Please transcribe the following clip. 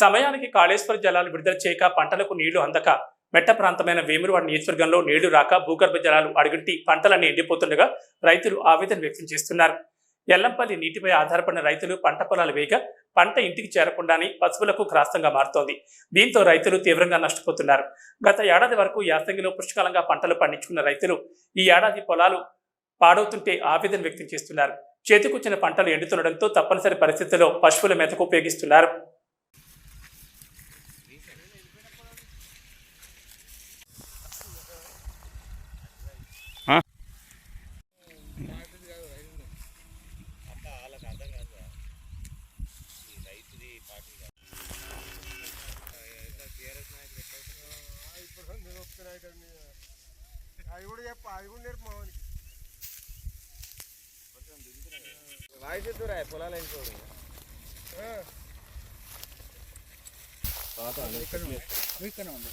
సమయానికి కాళేశ్వర జలాలు విడుదల చేయక పంటలకు నీళ్ళు అందక. మెట్ట ప్రాంతమైన వేములవాడ నియోజకవర్గంలో నీళ్ళు రాక భూగర్భ జలాలు అడుగుంటి పంటలన్నీ ఎండిపోతుండగా రైతులు ఆవేదన వ్యక్తం చేస్తున్నారు. ఎల్లంపల్లి నీటిపై ఆధారపడిన రైతులు పంట పొలాలు వేయగా పంట ఇంటికి చేరకుండానే పశువులకు గ్రాస్తంగా మారుతోంది. దీంతో రైతులు తీవ్రంగా నష్టపోతున్నారు. గత ఏడాది వరకు యాసంగిలో పుష్కలంగా పంటలు పండించుకున్న రైతులు ఈ ఏడాది పొలాలు పాడవుతుంటే ఆవేదన వ్యక్తం చేస్తున్నారు. చేతికొచ్చిన పంటలు ఎండుతుండడంతో తప్పనిసరి పరిస్థితుల్లో పశువుల మేతకు ఉపయోగిస్తున్నారు. అది కూడా చెప్పు అది. కూడా నేర్పు మావానికి వాయిస్ పొలాలు అయిపోయి ఇక్కడ ఉంది.